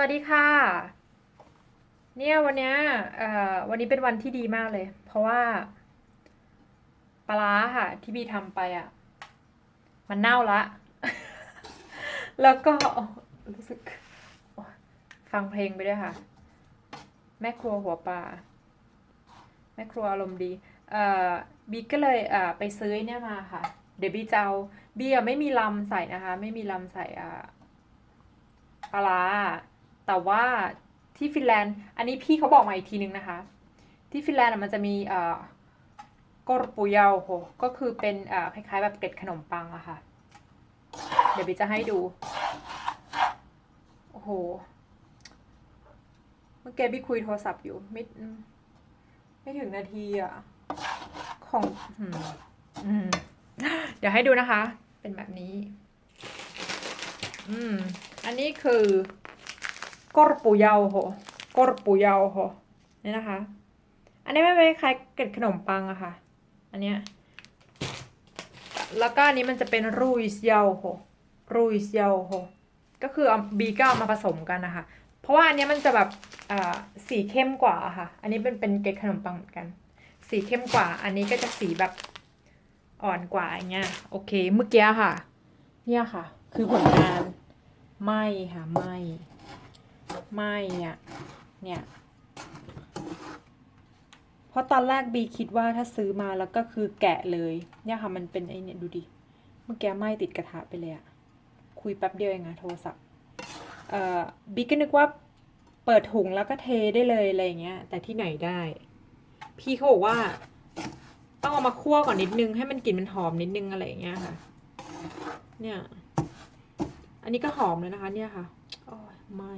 วัสดีค่ะ เนี่ยวันเนี้ยเอ่อวันนี้เป็นวันที่ดีมากเลย เพราะว่าปลาค่ะ ที่บีทำไปอะ มันเน่าละ แล้วก็รู้สึก ฟังเพลงไปด้วยค่ะ แม่ครัวหัวป่าแม่ครัวอารมณ์ดี เอ่อบีก็เลยเอ่อไปซื้อเนี่ยมาค่ะ เดี๋ยวบีจะเอาบีไม่มีลำใส่นะคะ ไม่มีลำใส่อ่าปลาร้า แต่ว่าที่ฟินแลนด์ อันนี้พี่เขาบอกมาอีกทีนึงนะคะ ที่ฟินแลนด์มันจะมีเอ่อกอร์ปูเยาโหก็คือเป็นเอ่อคล้ายๆแบบเกล็ดขนมปังอะค่ะ เดี๋ยวบิจะให้ดู โอ้โห เมื่อกี้บิคุยโทรศัพท์อยู่ไม่ไม่ถึงนาทีอะของอืมเดี๋ยวให้ดูนะคะ เป็นแบบนี้ อืม อันนี้คือ กอร์ปูเยาโหกอร์ปูเยาโหนี่นะคะ อันนี้ไม่เป็นคล้ายเกล็ดขนมปังอะค่ะ อันเนี้ย แล้วก็อันนี้มันจะเป็นรูอิสเยาโหรูอิสเยาโหก็คือเอาบีก็เอามาผสมกันนะคะ เพราะว่าอันเนี้ยมันจะแบบอ่าสีเข้มกว่าค่ะ อันนี้เป็นเป็นเกล็ดขนมปังเหมือนกัน สีเข้มกว่า อันนี้ก็จะสีแบบอ่อนกว่าอย่างเงี้ย โอเค เมื่อกี้ค่ะ เนี่ยค่ะ คือผลงาน ไม่ค่ะ ไม่ ไม่เนี่ย เนี่ย เพราะตอนแรกบีคิดว่าถ้าซื้อมาแล้วก็คือแกะเลย เนี่ยค่ะมันเป็นไอเนี่ยดูดิ เมื่อกี้ไหม้ติดกระทะไปเลยอะคุยแป๊บเดียวเองอะโทรศัพท์ เอ่อบีก็นึกว่าเปิดถุงแล้วก็เทได้เลยอะไรอย่างเงี้ย แต่ที่ไหนได้ พี่เขาบอกว่า ต้องเอามาคั่วก่อนนิดนึงให้มันกลิ่นมันหอมนิดนึงอะไรอย่างเงี้ยค่ะ เนี่ย อันนี้ก็หอมเลยนะคะ เนี่ยค่ะ โอ้ยไม่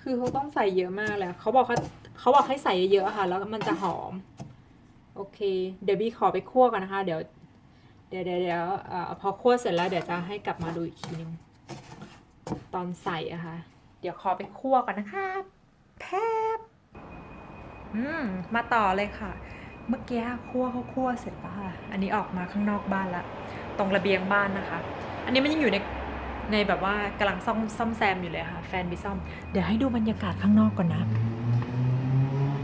คือเขาต้องใส่เยอะมากเลยอะเขาบอกเขาเขาบอกให้ใส่เยอะๆค่ะ แล้วมันจะหอม โอเค เดี๋ยวบี้ขอไปคั่วกันนะคะ เดี๋ยว เดี๋ยวเดี๋ยวเดี๋ยวเอ่อพอคั่วเสร็จแล้วเดี๋ยวจะให้กลับมาดูอีกทีนึงตอนใส่อะค่ะ เดี๋ยวขอไปคั่วก่อนนะคะแพบอืม มาต่อเลยค่ะ เมื่อกี้คั่วเขาคั่วเสร็จแล้วค่ะอันนี้ออกมาข้างนอกบ้านละ ตรงระเบียงบ้านนะคะ อันนี้มันยังอยู่ในในแบบว่ากำลังซ่อมซ่อมแซมอยู่เลยค่ะ แฟนบิซ่อม เดี๋ยวให้ดูบรรยากาศข้างนอกก่อนนะ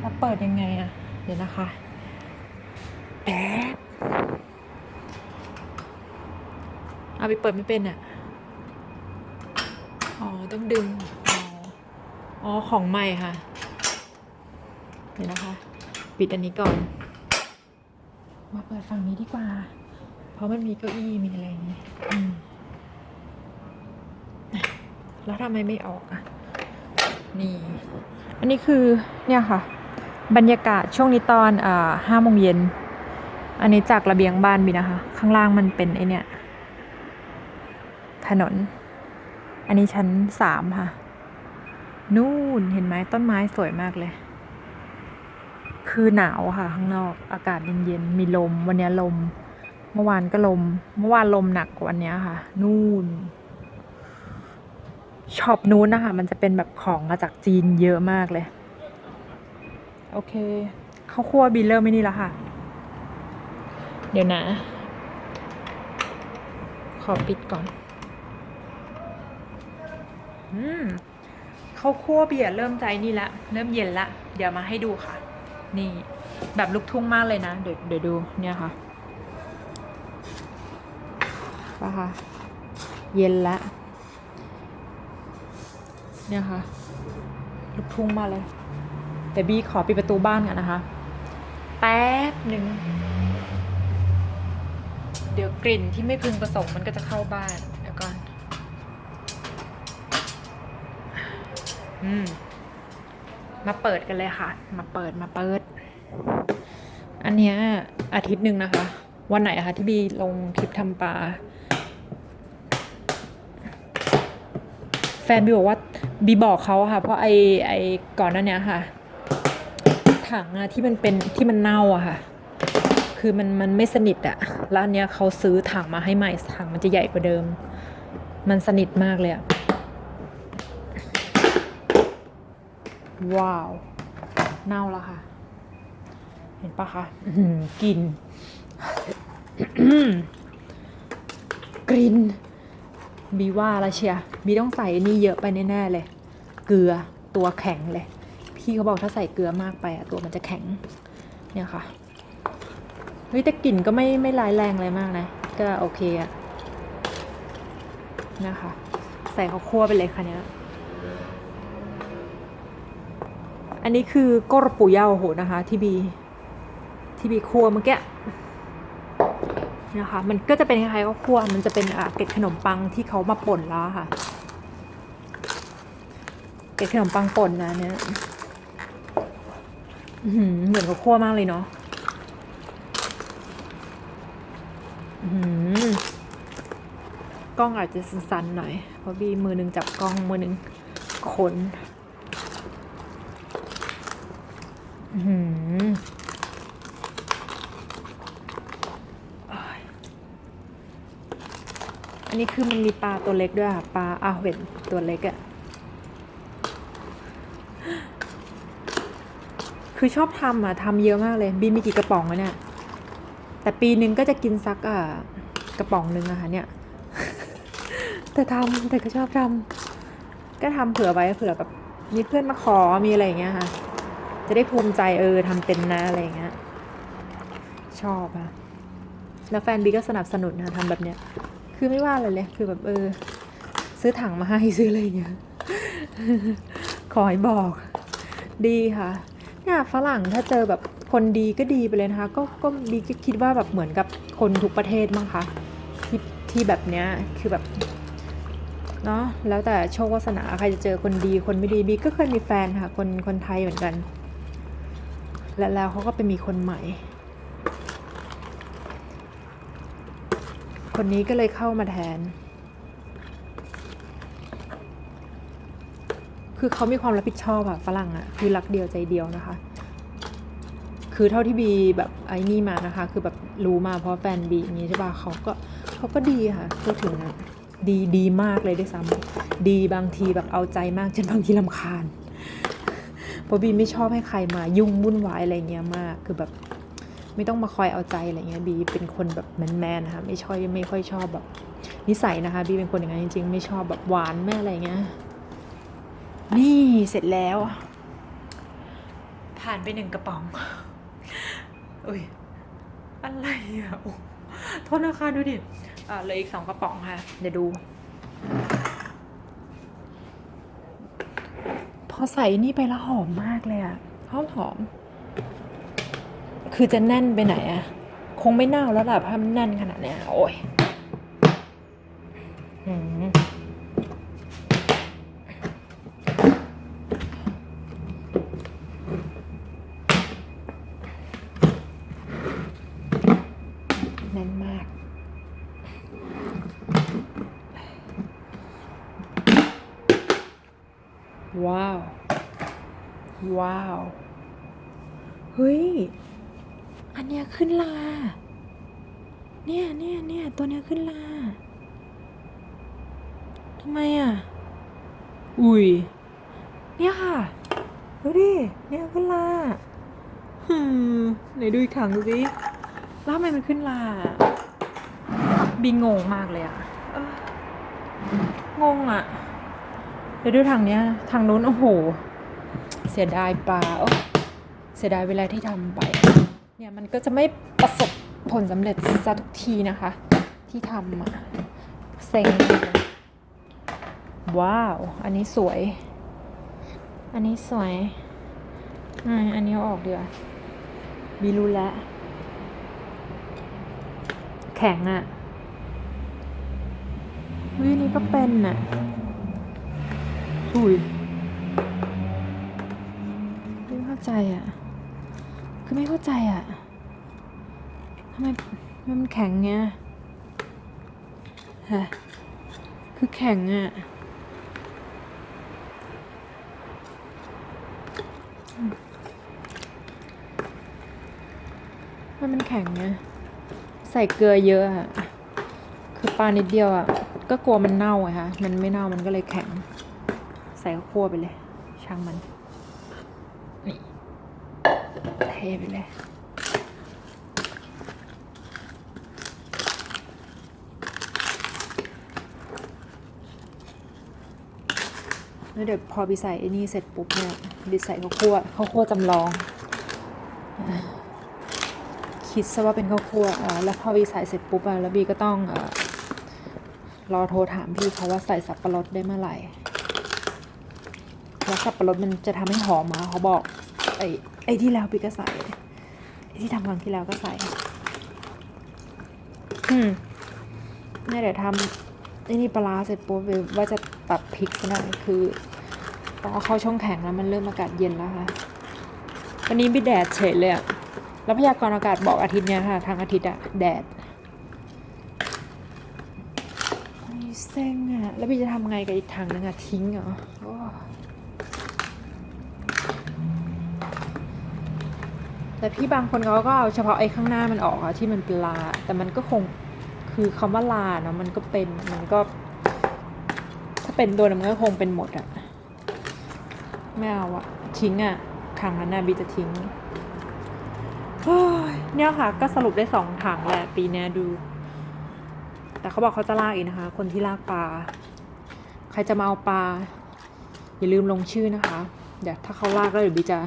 แล้วเปิดยังไงอะเดี๋ยวนะคะแป๊บเอาไปเปิดไม่เป็นอะอ๋อต้องดึง อ๋อของใหม่ค่ะ เดี๋ยวนะคะ ปิดอันนี้ก่อน มาเปิดฝั่งนี้ดีกว่า เพราะมันมีเก้าอี้มีอะไรอย่างนี้อืมแล้วทำไมไม่ออกอะ นี่ อันนี้คือเนี่ยค่ะ บรรยากาศช่วงนี้ตอนอ่าห้าโมงเย็น อันนี้จากระเบียงบ้านบีนะคะ ข้างล่างมันเป็นไอเนี่ย ถนน อันนี้ชั้นสามค่ะ นู่นเห็นไหมต้นไม้สวยมากเลย คือหนาวค่ะ ข้างนอกอากาศเย็นๆมีลม วันนี้ลม เมื่อวานก็ลม เมื่อวานลมหนักกว่าวันนี้ค่ะ นู่นช็อปนู้นนะคะมันจะเป็นแบบของมาจากจีนเยอะมากเลย โอเคข้าวครัวบีเลอร์ไม่นี่แล้วค่ะ เดี๋ยวนะ ขอปิดก่อน อืมข้าวคั่วเบียร์เริ่มใจนี่ละ เริ่มเย็นละ เดี๋ยวมาให้ดูค่ะ นี่ แบบลูกทุ่งมากเลยนะ เดี๋ยวเดี๋ยวดูเนี่ยค่ะป่ะคะเย็นละ เนี่ยค่ะ ลูกทุ่งมากเลย แต่บีขอปิดประตูบ้านกันนะคะ แป๊บหนึ่ง เดี๋ยวกลิ่นที่ไม่พึงประสงค์มันก็จะเข้าบ้าน เดี๋ยวก่อน อืม มาเปิดกันเลยค่ะ มาเปิดมาเปิด อันเนี้ยอาทิตย์หนึ่งนะคะ วันไหนอะคะที่บีลงคลิปทำปลา แฟนบีบอกว่าบีบอกเขาอะค่ะ เพราะไอไอก่อนหนั้นเนี้ยค่ะ ถังอะที่มันเป็นที่มันเน่าอะค่ะ คือมันมันไม่สนิทอะแล้วอันเนี้ยเขาซื้อถังมาให้ใหม่ถังมันจะใหญ่กว่าเดิม มันสนิทมากเลยอะ ว้าว เน่าแล้วค่ะ เห็นปะคะอื้อหือกลินกลิ่นบีว่าแล้วเชียร์บีต้องใส่อันนี่เยอะไปแน่ๆเลย เกลือตัวแข็งเลย พี่เขาบอกถ้าใส่เกลือมากไปอะตัวมันจะแข็ง เนี่ยค่ะเฮ้ยแต่กลิ่นก็ไม่ไม่ร้ายแรงอะไรมากนะ ก็โอเคอะนะคะ ใส่ข้าวคั่วไปเลยค่ะเนี้ย อันนี้คือกระปูเย่าโหนะคะ ที่บีที่บีคั่วเมื่อกี้นะคะ มันก็จะเป็นคล้ายๆข้าวคั่วมันจะเป็นอ่าเกล็ดขนมปังที่เขามาป่นแล้วค่ะเกล็ดขนมปังป่นนะเนี่ยเหมือนข้าคั่วมากเลยเนาะหือกล้องอาจจะสั่นๆหน่อย เพราะบีมือหนึ่งจับกล้องมือหนึ่งขน อันนี้คือมันมีปลาตัวเล็กด้วยค่ะปลาอาเวนตัวเล็กอะคือชอบทำอะทำเยอะมากเลย บีมีกี่กระป๋องอะเนี่ย แต่ปีนึงก็จะกินสักอ่ากระป๋องนึงอะค่ะเนี่ย แต่ทำแต่ก็ชอบทำก็ทำเผื่อไว้เผื่อแบบมีเพื่อนมาขอมีอะไรอย่างเงี้ยค่ะ จะได้ภูมิใจเออทำเป็นนะอะไรเงี้ยชอบอะแล้วแฟนบีก็สนับสนุนนะทำแบบเนี้ย คือไม่ว่าอะไรเลย คือแบบเออ ซื้อถังมาให้ซื้ออะไรอย่างเงี้ย ขอให้บอก ดีค่ะเนี่ยฝรั่งถ้าเจอแบบคนดีก็ดีไปเลยนะคะ ก็ก็บีก็คิดว่าแบบเหมือนกับคนทุกประเทศมั้งคะที่ที่แบบเนี้ยคือแบบเนาะแล้วแต่โชควาสนาใครจะเจอคนดีคนไม่ดีบีก็เคยมีแฟนค่ะ คนคนไทยเหมือนกัน และแล้วเขาก็ไปมีคนใหม่ คนนี้ก็เลยเข้ามาแทน คือเขามีความรับผิดชอบอะฝรั่งอะคือรักเดียวใจเดียวนะคะ คือเท่าที่บีแบบไอ้นี่มานะคะ คือแบบรู้มาเพราะแฟนบีอย่างนี้ใช่ป่ะเขาก็เขาก็ดีค่ะพูดถึงอะดีดีมากเลยด้วยซ้ำดีบางทีแบบเอาใจมากจนบางทีลำคาญ ราะบีไม่ชอบให้ใครมายุ่งวุ่นวายอะไรเงี้ยมาก คือแบบไม่ต้องมาคอยเอาใจอะไรเงี้ยบีเป็นคนแบบแมนๆนะคะไม่ชอบไม่ค่อยชอบแบบนิสัยนะคะบีเป็นคนอย่างนั้นจริงๆ ไม่ชอบแบบหวานแม่อะไรเงี้ยนี่เสร็จแล้ว ผ่านไปหนึ่งกระป๋องอุ้ยอะไรอะโทษนะคะดูดิอ่าเหลืออีกสองกระป๋องค่ะ เดี๋ยวดู พ อใส่นี่ไปแล้วหอมมากเลยอะหอมหอม คือจะแน่นไปไหนอะคงไม่เน่าแล้วล่ะเพราะมันแน่นขนาดเนี้ยโอ้ยหืมแน่นมาก ว้าว ว้าว เฮ้ย อันเนี้ยขึ้นลา เนี่ยเนี่ยเนี่ยตัวเนี้ยขึ้นลาทำไมอะ อุ้ย เนี่ยค่ะ ดูดิ เนี่ยขึ้นลาฮึมไหนดูอีกถังดูสิแล้วทำไมมันขึ้นลา บิงงงมากเลยอะงงอะเดี๋ยวดูถังเนี้ย ทางนู้นโอ้โห เสียดายปลาเสียดายเวลาที่ทำไป เนี่ยมันก็จะไม่ประสบผลสำเร็จซะทุกทีนะคะ ที่ทำมาเซ็งว้าว อันนี้สวย อันนี้สวยอันนี้ออกเดียวาบีรู้แล้วแข็งอะ่ะวินี่ก็เป็นอะอุ้ย ใจอะ คือไม่เข้าใจอะทำไมทำไมมันแข็งเงี้ยฮะคือแข็งอะมทำไมันมันแข็งเนี่ยใส่เกลือเยอะอะคือปลานิดเดียวอะก็กลัวมันเน่าไงคะมันไม่เน่ามันก็เลยแข็ง ใส่ข้าวคั่วไปเลย ช่างมัน ไปเลย แล้วเดี๋ยวพอบีใส่ไอ้นี่เสร็จปุ๊บเนี่ยบีใส่ข้าวคั่วข้าวคั่วจำลอง คิดซะว่าเป็นข้าวคั่วแล้วพอบีใส่เสร็จปุ๊บอะแล้วบีก็ต้องรอโทรถามพี่เขาว่าใส่สับปะรดได้เมื่อไหร่ แล้วสับปะรดมันจะทำให้หอมมาเขาบอก ไอ้ไอ้ที่แล้วบีก็ใส่ไอ้ที่ทำครั้งที่แล้วก็ใส่ อืมเนี่ยเดี๋ยวทำไอ้นี่ปลาร้าเสร็จปุ๊บบีว่าจะตัดพริกซะหน่อยคือต้องเอาเข้าช่องแข็งแล้วมันเริ่มอากาศเย็นแล้วค่ะ วันนี้มีแดดเฉยเลยอะแล้วพยากรณ์อากาศบอกอาทิตย์เนี้ยค่ะ ทางอาทิตย์อะแดดมีเซ็งอะแล้วพี่จะทำไงกับอีกถังนึงอะทิ้งเหรอโอ้ แต่พี่บางคนเขาก็เอาเฉพาะไอ้ข้างหน้ามันออกอะที่มันเป็นลา แต่มันก็คงคือคำว่าลาเนาะมันก็เป็นมันก็ ถ้าเป็นตัวนั้นมันก็คงเป็นหมดอะไม่เอาอะทิ้งอะถังนั้นนะบีจะทิ้งเนี่ยค่ะ ก็สรุปได้สองถังแหละปีนี้ดู แต่เขาบอกเขาจะลากอีกนะคะ คนที่ลากปลาใครจะมาเอาปลาอย่าลืมลงชื่อนะคะ เดี๋ยวถ้าเขาลากแล้วเดี๋ยวบีจะ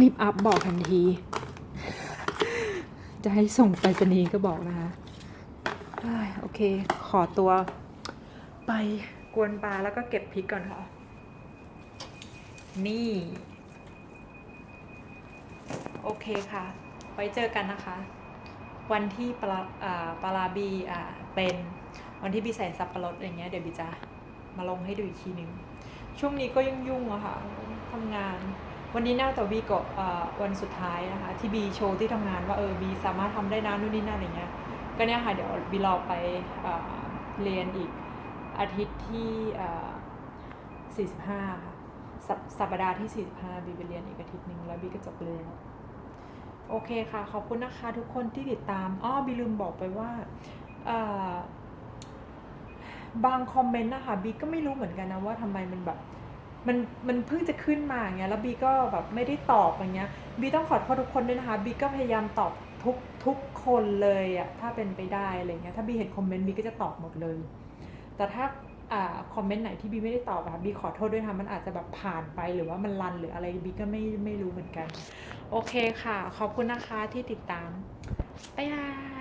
รีบอัพบอกทันที จะให้ส่งไปรษณีย์ก็บอกนะคะโอเค ขอตัวไปกวนปลาแล้วก็เก็บพริกก่อนค่ะ นี่ โอเคค่ะ ไว้เจอกันนะคะ วันที่ปลาปลาบีอ่าเป็นวันที่บีใส่สับปะรดอย่างเงี้ยเดี๋ยวบีจะมาลงให้ดูอีกทีนึง ช่วงนี้ก็ยุ่งๆอะค่ะทำงาน วันนี้น่าจะบีก็วันสุดท้ายนะคะ ที่บีโชว์ที่ทำงานว่าเออบีสามารถทำได้นะนู่นนี่นั่นอะไรเงี้ยก็เนี่ยค่ะเดี๋ยวบีรอไปอ่าเรียนอีกอาทิตย์ที่อ่า45 ค่ะสัปสัปดาห์ที่ 45 บีไปเรียนอีกอาทิตย์หนึ่งแล้วบีก็จบเรียนแล้วโอเคค่ะ ขอบคุณนะคะทุกคนที่ติดตามอ้อบีลืมบอกไปว่าอ่าบางคอมเมนต์นะคะบีก็ไม่รู้เหมือนกันนะว่าทำไมมันแบบ มันมันเพิ่งจะขึ้นมาอย่างเงี้ยแล้วบีก็แบบไม่ได้ตอบอย่างเงี้ยบีต้องขอโทษทุกคนด้วยนะคะบีก็พยายามตอบทุกทุกคนเลยอะถ้าเป็นไปได้อะไรเงี้ยถ้าบีเห็นคอมเมนต์บีก็จะตอบหมดเลย แต่ถ้าอ่าคอมเมนต์ไหนที่บีไม่ได้ตอบอะบีขอโทษด้วยนะคะมันอาจจะแบบผ่านไปหรือว่ามันรันหรืออะไรบีก็ไม่ไม่รู้เหมือนกัน โอเคค่ะ ขอบคุณนะคะที่ติดตามบ๊ายบาย